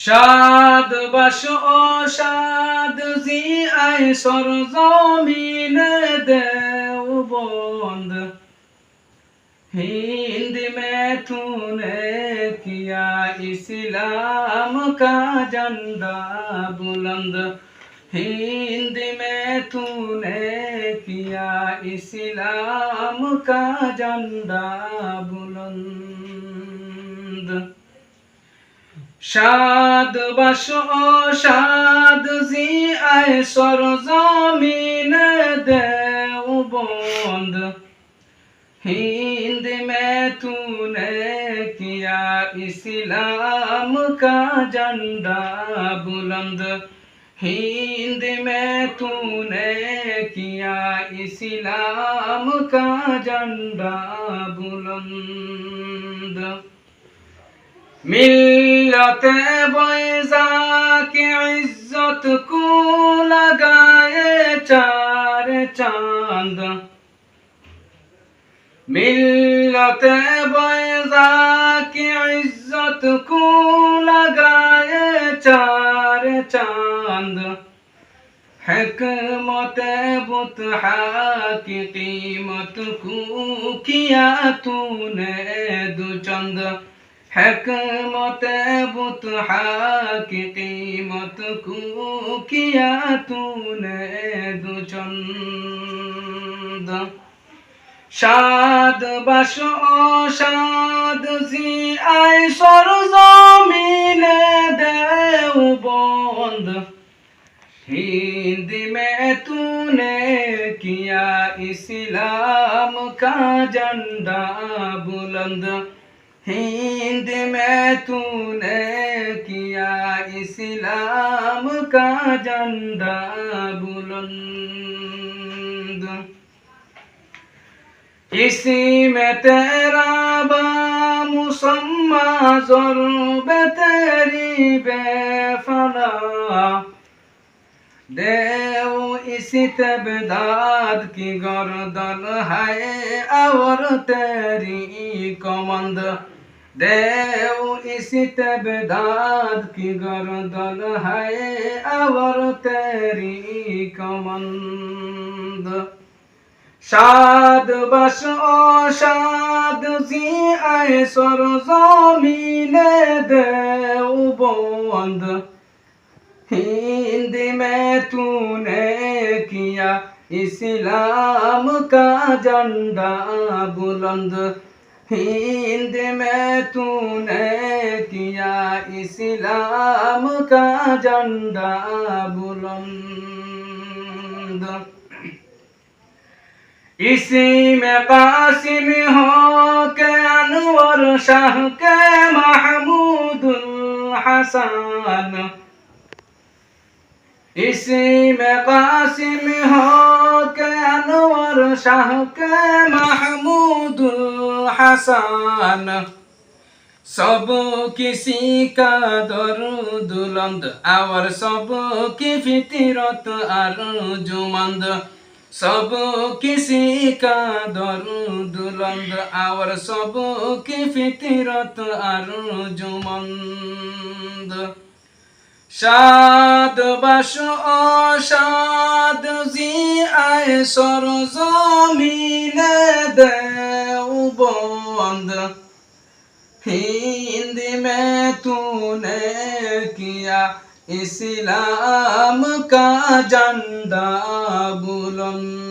شاد باش او شاد زی ای سر زمین دو بند हिंद में तूने किया इस्लाम का झंडा बुलंद हिंद में तूने किया इस्लाम का झंडा बुलंद شاد باش او شاد زی ای سرزمین دو بند हिंद में तूने किया इस्लाम का झंडा बुलंद हिंद में तूने किया इस्लाम का झंडा बुलंद ملت بیزا کی عزت کو لگائے چار چاند ملت بیزا کی عزت کو لگائے چار چاند حکمت بتحا کی قیمت کو کیا تو نے دو چند حکمت کی قیمت کو کیا تو نے دو چند شاد بش او شاد زی آئے سر زمین دیو بند ہند میں تو نے کیا اسلام کا جھنڈا بلند हिंद में तूने किया इस्लाम का झंडा बुलंद इसी में तेरा बामुसम्मा ज़ुर्ब तेरी बेफना देव इसी तबदाद की गर्दन है और तेरी कमंद देव इसी तबदाद की गर्दन है अवर तेरी कमंद शाद बश ओ शाद जी आए सर जमीने देव बंद हिंदी में तूने किया इस्लाम का झंडा बुलंद हिंद में तूने किया इस्लाम का झंडा बुलंद इसी में कासिम हो के अनवर शाह के महमूदुल हसन इसी में कासिम हो के अनवर আমার শাহকে মাহমুদুল হাসান। সব কিসি কাদর দুলন্দ আওয়ার সব কি ফিতিরত আর জুমন্দ। সব কিসি কাদর দুলন্দ আওয়ার সব কি ফিতিরত আর জুমন্দ। সাদ বাস অসাদ জি আয় সর সরজমিনে দেওবন্দ হিন্দি মে তুনে কিয়া ইসলাম কা জান্দা বুলন্দ।